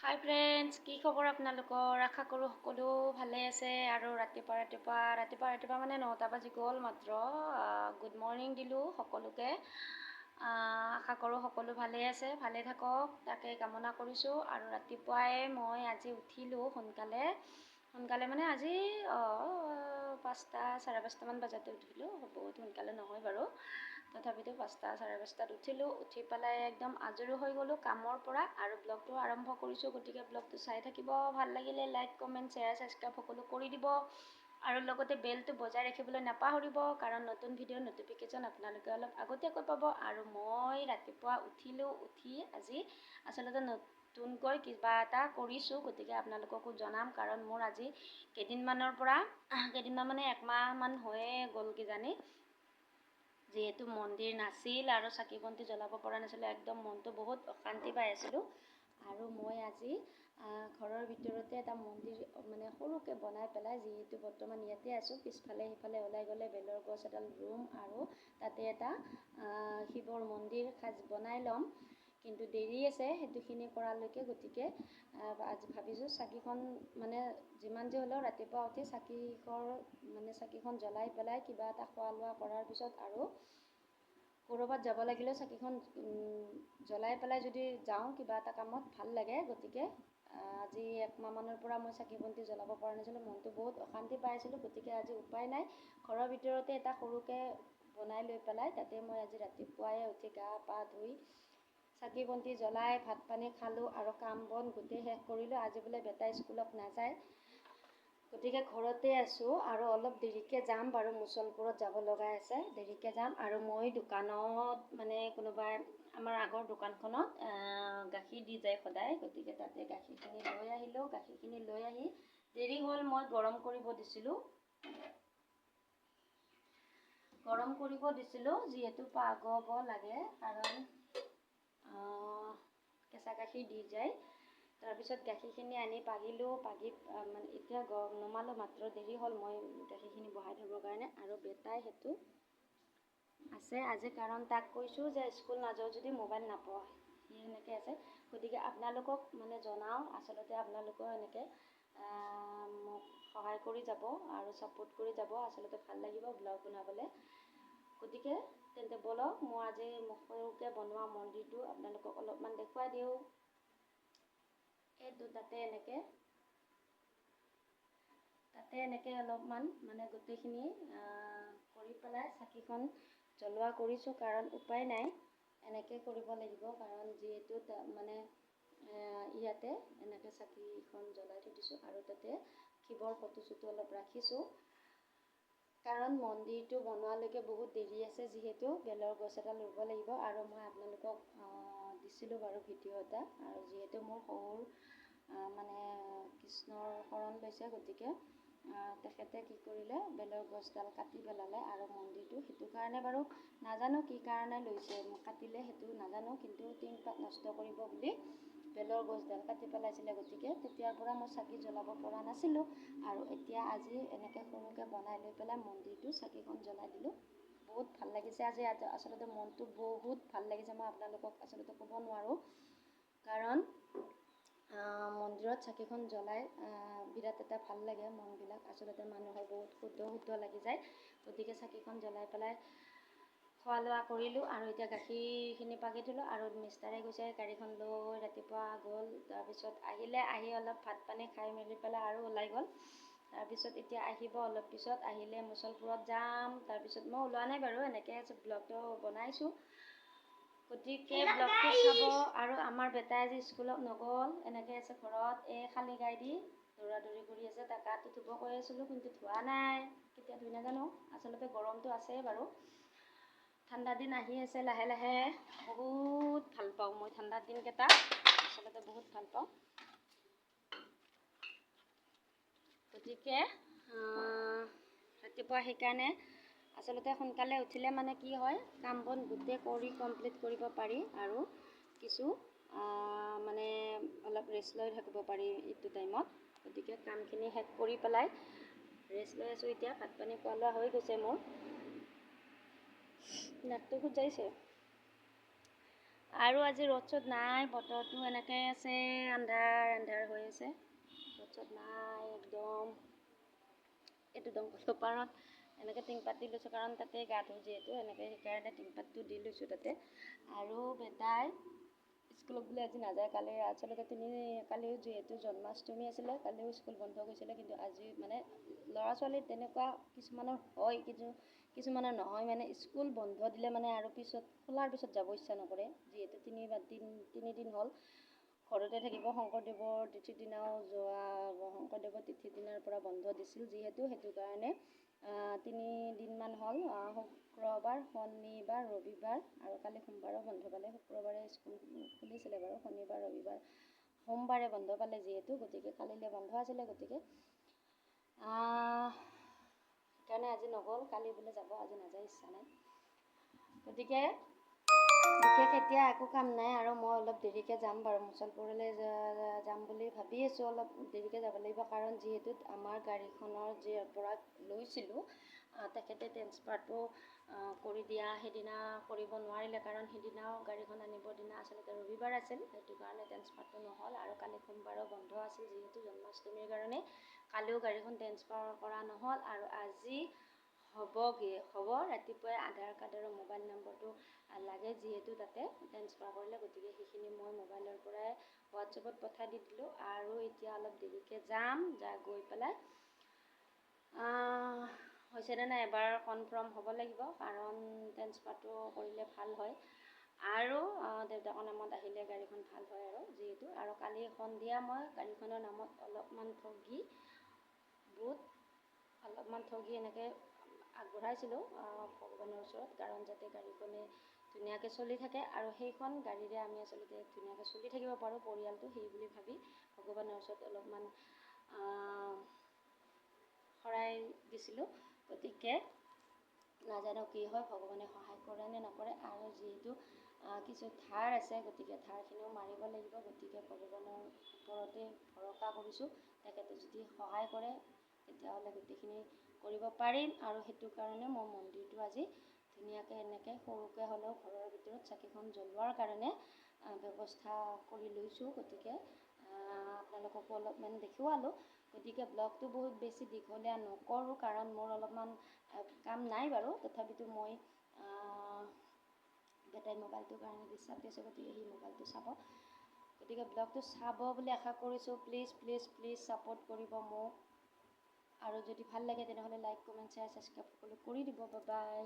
হাই friends কি খবৰ আপোনালোকৰ? আশা কৰোঁ সকলো ভালে আছে আৰু ৰাতিপুৱা ৰাতিপুৱা ৰাতিপুৱা ৰাতিপুৱা মানে নটা বাজি গ'ল মাত্ৰ। গুড মৰ্ণিং দিলোঁ সকলোকে। আশা কৰোঁ সকলো ভালে আছে ভালে থাকক তাকে কামনা কৰিছোঁ। আৰু ৰাতিপুৱাই মই আজি উঠিলোঁ সোনকালে। সোনকালে মানে আজি পাঁচটা চাৰে পাঁচটামান বজাতে উঠিলোঁ। বহুত সোনকালে নহয় বাৰু। তথাপিতো পাঁচটা চাৰে পাঁচটাত উঠিলোঁ। উঠি পেলাই একদম আজৰি হৈ গ'লোঁ কামৰ পৰা আৰু ব্লগটো আৰম্ভ কৰিছোঁ। গতিকে ব্লগটো চাই থাকিব। ভাল লাগিলে লাইক কমেণ্ট শ্বেয়াৰ ছাবস্ক্ৰাইব সকলো কৰি দিব। আৰু লগতে বেলটো বজাই ৰাখিবলৈ নাপাহৰিব কাৰণ নতুন ভিডিঅ'ৰ ন'টিফিকেশ্যন আপোনালোকে অলপ আগতীয়াকৈ পাব। আৰু মই ৰাতিপুৱা উঠিলোঁ উঠি আজি আচলতে নতুনকৈ কিবা এটা কৰিছোঁ। গতিকে আপোনালোককো জনাম কাৰণ মোৰ আজি কেইদিনমানৰ পৰা কেইদিনমান মানে একমাহমান হৈয়ে গ'ল কিজানি। যিহেতু মন্দিৰ নাছিল আৰু চাকি বন্তি জ্বলাব পৰা নাছিলোঁ একদম মনটো বহুত অশান্তি পাই আছিলোঁ। আৰু মই আজি ঘৰৰ ভিতৰতে এটা মন্দিৰ মানে সৰুকৈ বনাই পেলাই যিহেতু বৰ্তমান ইয়াতে আছোঁ পিছফালে সিফালে ওলাই গ'লে বেলৰ গছ এডাল ৰুম আৰু তাতে এটা শিৱৰ মন্দিৰ সাজ বনাই ল'ম। কিন্তু দেৰি আছে সেইটোখিনি কৰালৈকে গতিকে আজি ভাবিছোঁ চাকিখন মানে যিমান যি হ'লেও ৰাতিপুৱা উঠি চাকিখৰ মানে চাকিখন জ্বলাই পেলাই কিবা এটা খোৱা লোৱা কৰাৰ পিছত আৰু ক'ৰবাত যাব লাগিলেও চাকিখন জ্বলাই পেলাই যদি যাওঁ কিবা এটা কামত ভাল লাগে গতিকে আজি একমাহমানৰ পৰা মই চাকি বন্তি জ্বলাব পৰা নাছিলোঁ মনটো বহুত অশান্তি পাই আছিলোঁ গতিকে আজি উপায় নাই। ঘৰৰ ভিতৰতে এটা সৰুকৈ বনাই লৈ পেলাই তাতে মই আজি ৰাতিপুৱাই উঠি গা পা ধুই চাকি বন্তি জ্বলাই ভাত পানী খালোঁ আৰু কাম বন গোটেই শেষ কৰিলোঁ। আজি বোলে বেটা স্কুলত নাযায়। গতিকে ঘৰতে আছোঁ আৰু অলপ দেৰিকৈ যাম বাৰু মুছলপুৰত যাব লগা আছে। দেৰিকৈ যাম আৰু মই দোকানত মানে কোনোবাই আমাৰ আগৰ দোকানখনত গাখীৰ দি যায় সদায়। গতিকে তাতে গাখীৰখিনি লৈ আহিলোঁ। গাখীৰখিনি লৈ আহি দেৰি হ'ল মই গৰম কৰিব দিছিলোঁ। গৰম কৰিব দিছিলোঁ যিহেতু পাগব লাগে। কাৰণ কেঁচা গাখীৰ দি যায়। তাৰপিছত গাখীৰখিনি আনি পাগিলোঁ পাগি মানে এতিয়া গ নমালোঁ মাত্ৰ দেৰি হ'ল মই গাখীৰখিনি বহাই থ'বৰ কাৰণে। আৰু বেটাই সেইটো আছে আজি কাৰণ তাক কৈছোঁ যে স্কুল নাযাওঁ যদি মোবাইল নাপঢ় সি সেনেকৈ আছে। গতিকে আপোনালোকক মানে জনাওঁ আচলতে আপোনালোকেও এনেকৈ মোক সহায় কৰি যাব আৰু ছাপোৰ্ট কৰি যাব। আচলতে ভাল লাগিব ব্লগ বনাবলৈ। গতিকে তেন্তে ব'লক মই আজি সৰুকৈ বনোৱা মন্দিৰটো আপোনালোকক অলপমান দেখুৱাই দিওঁ। এইটো তাতে এনেকৈ তাতে এনেকৈ অলপমান মানে গোটেইখিনি কৰি পেলাই চাকিখন জ্বলোৱা কৰিছোঁ কাৰণ উপায় নাই। এনেকৈ কৰিব লাগিব কাৰণ যিহেতু মানে ইয়াতে এনেকৈ চাকিখন জ্বলাই থৈ দিছোঁ আৰু তাতে শিৱৰ ফটো চটো অলপ ৰাখিছোঁ। কাৰণ মন্দিৰটো বনোৱালৈকে বহুত দেৰি আছে যিহেতু বেলৰ গছ এডাল ৰুব লাগিব আৰু মই আপোনালোকক দিছিলোঁ বাৰু ভিডিঅ' এটা আৰু যিহেতু মোৰ শহুৰ মানে কৃষ্ণৰ শৰণ লৈছে গতিকে তেখেতে কি কৰিলে বেলৰ গছডাল কাটি পেলালে আৰু মন্দিৰটো। সেইটো কাৰণে বাৰু নাজানো কি কাৰণে লৈছে কাটিলে সেইটো নাজানো কিন্তু টিংপাত নষ্ট কৰিব বুলি বেলৰ গছডাল কাটি পেলাইছিলে গতিকে তেতিয়াৰ পৰা মই চাকি জ্বলাব পৰা নাছিলোঁ। আৰু এতিয়া আজি এনেকৈ সৰুকৈ বনাই লৈ পেলাই মন্দিৰটো চাকিখন জ্বলাই দিলোঁ। বহুত ভাল লাগিছে আজি আচলতে মনটো বহুত ভাল লাগিছে মই আপোনালোকক আচলতে ক'ব নোৱাৰোঁ। কাৰণ মন্দিৰত চাকিখন জ্বলাই বিৰাট এটা ভাল লাগে মনবিলাক। আচলতে মানুহৰ বহুত শুদ্ধ শুদ্ধ লাগি যায়। গতিকে চাকিখন জ্বলাই পেলাই খোৱা লোৱা কৰিলোঁ আৰু এতিয়া গাখীৰখিনি পাগি থলোঁ আৰু মিষ্টাৰে গৈছে গাড়ীখন লৈ ৰাতিপুৱা গ'ল। তাৰপিছত আহিলে আহি অলপ ভাত পানী খাই মেলি পেলাই আৰু ওলাই গ'ল। তাৰপিছত এতিয়া আহিব অলপ পিছত। আহিলে মুছলপুৰত যাম। তাৰপিছত মই ওলোৱা নাই বাৰু এনেকৈ ব্লগটো বনাইছোঁ। গতিকে ব্লগটো চাব আৰু আমাৰ বেটাই আজি স্কুলত নগ'ল এনেকৈ আছে ঘৰত এই খালী গাই দি দৌৰা দৌৰি কৰি আছে তাক গাটো ধুব কৈ আছিলোঁ কিন্তু ধোৱা নাই। কেতিয়া ধুই নাজানো আচলতে গৰমটো আছেই বাৰু। ঠাণ্ডা দিন আহি আছে লাহে লাহে। বহুত ভাল পাওঁ মই ঠাণ্ডা দিনকেইটা আচলতে বহুত ভাল পাওঁ। গতিকে ৰাতিপুৱা সেইকাৰণে আচলতে সোনকালে উঠিলে মানে কি হয় কাম বন গোটেই কৰি কমপ্লিট কৰিব পাৰি আৰু কিছু মানে অলপ ৰেষ্ট লৈ থাকিব পাৰি এইটো টাইমত গতিকে কামখিনি শেষ কৰি পেলাই ৰেষ্ট লৈ আছোঁ এতিয়া ভাত পানী খোৱা লোৱা হৈ গৈছে মোৰ। নাকটো খুজাইছে। আৰু আজি ৰ'দ চ'দ নাই বতৰটো এনেকৈ আছে আন্ধাৰ আন্ধাৰ হৈ আছে। ৰ'দ চ'দ নাই একদম। এইটো দংকলৰ পাৰত এনেকৈ টিংপাত দি লৈছোঁ কাৰণ তাতে গা ধোওঁ যিহেতু এনেকৈ সেইকাৰণে টিংপাতটো দি লৈছোঁ তাতে। আৰু বেটাই স্কুলত বোলে আজি নাযায় কালি আচলতে তিনি কালিও যিহেতু জন্মাষ্টমী আছিলে কালিও স্কুল বন্ধ গৈছিলে কিন্তু আজি মানে ল'ৰা ছোৱালীৰ তেনেকুৱা কিছুমানৰ হয় কিন্তু কিছুমানৰ নহয়। মানে স্কুল বন্ধ দিলে মানে আৰু পিছত খোলাৰ পিছত যাব ইচ্ছা নকৰে। যিহেতু তিনিবাৰ দিন তিনিদিন হ'ল ঘৰতে থাকিব। শংকৰদেৱৰ তিথিৰ দিনাও যোৱা শংকৰদেৱৰ তিথিৰ দিনাৰ পৰা বন্ধ দিছিল যিহেতু সেইটো কাৰণে তিনিদিনমান হ'ল শুক্ৰবাৰ শনিবাৰ ৰবিবাৰ আৰু কালি সোমবাৰো বন্ধ পালে। শুক্ৰবাৰে স্কুল খুলিছিলে বাৰু শনিবাৰ ৰবিবাৰ। সোমবাৰে বন্ধ পালে যিহেতু গতিকে কালিলৈ বন্ধ আছিলে গতিকে। সেইকাৰণে আজি নগ'ল কালি বোলে যাব আজি নাযায় ইচ্ছা নাই। গতিকে বিশেষ এতিয়া একো কাম নাই আৰু মই অলপ দেৰিকৈ যাম বাৰু। মুছলপুৰলৈ যাম বুলি ভাবি আছোঁ অলপ দেৰিকৈ যাব লাগিব কাৰণ যিহেতু আমাৰ গাড়ীখনৰ যিৰ পৰা লৈছিলোঁ তেখেতে ট্ৰেন্সফাৰটো কৰি দিয়া সেইদিনা কৰিব নোৱাৰিলে কাৰণ সেইদিনাও গাড়ীখন আনিবৰ দিনা আচলতে ৰবিবাৰ আছিল সেইটো কাৰণে ট্ৰেন্সফাৰটো নহ'ল আৰু কালি সোমবাৰো বন্ধ আছিল যিহেতু জন্মাষ্টমীৰ কাৰণে। কালিও গাড়ীখন ট্ৰেন্সফাৰ কৰা নহ'ল আৰু আজি হ'বগৈ হ'ব। ৰাতিপুৱাই আধাৰ কাৰ্ড আৰু মোবাইল নম্বৰটো লাগে যিহেতু তাতে ট্ৰেন্সফাৰ কৰিলে গতিকে সেইখিনি মই মোবাইলৰ পৰাই হোৱাটছএপত পঠাই দি দিলোঁ আৰু এতিয়া অলপ দেৰিকৈ যাম যা গৈ পেলাই। হৈছেনে নাই? এবাৰ কনফাৰ্ম হ'ব লাগিব কাৰণ ট্ৰেন্সফাৰটো কৰিলে ভাল হয়। আৰু দেউতাকৰ নামত আহিলে গাড়ীখন ভাল হয় আৰু যিহেতু। আৰু কালি সন্ধিয়া মই গাড়ীখনৰ নামত অলপমান ঠগি বুট অলপমান ঠগি এনেকৈ আগবঢ়াইছিলোঁ ভগৱানৰ ওচৰত কাৰণ যাতে গাড়ীখনে ধুনীয়াকৈ চলি থাকে আৰু সেইখন গাড়ীৰে আমি আচলতে ধুনীয়াকৈ চলি থাকিব পাৰোঁ পৰিয়ালটো সেই বুলি ভাবি ভগৱানৰ ওচৰত অলপমান শৰাই দিছিলোঁ। গতিকে নাজানো কি হয় ভগৱানে সহায় কৰে নে নকৰে আৰু যিহেতু কিছু ধাৰ আছে গতিকে ধাৰখিনিও মাৰিব লাগিব। গতিকে ভগৱানৰ ওপৰতে ভৰসা কৰিছোঁ। তেখেতে যদি সহায় কৰে তেতিয়াহ'লে গোটেইখিনি কৰিব পাৰিম আৰু সেইটো কাৰণে মই মন্দিৰটো আজি ধুনীয়াকৈ এনেকৈ সৰুকৈ হ'লেও ঘৰৰ ভিতৰত চাকিখন জ্বলোৱাৰ কাৰণে ব্যৱস্থা কৰি লৈছোঁ। গতিকে আপোনালোককো অলপমান দেখুৱালোঁ। গতিকে ব্লগটো বহুত বেছি দীঘলীয়া নকৰোঁ কাৰণ মোৰ অলপমান কাম নাই বাৰু। তথাপিতো মই বেটাই মোবাইলটোৰ কাৰণে ডিষ্টাৰ্ব দিছে গতিকে সি মোবাইলটো চাব। গতিকে ব্লগটো চাব বুলি আশা কৰিছোঁ। প্লিজ প্লিজ প্লিজ ছাপোৰ্ট কৰিব মোক। আৰু যদি ভাল লাগে তেনেহ'লে লাইক কমেণ্ট শ্বেয়াৰ ছাবস্ক্ৰাইব সকলো কৰি দিব। বাই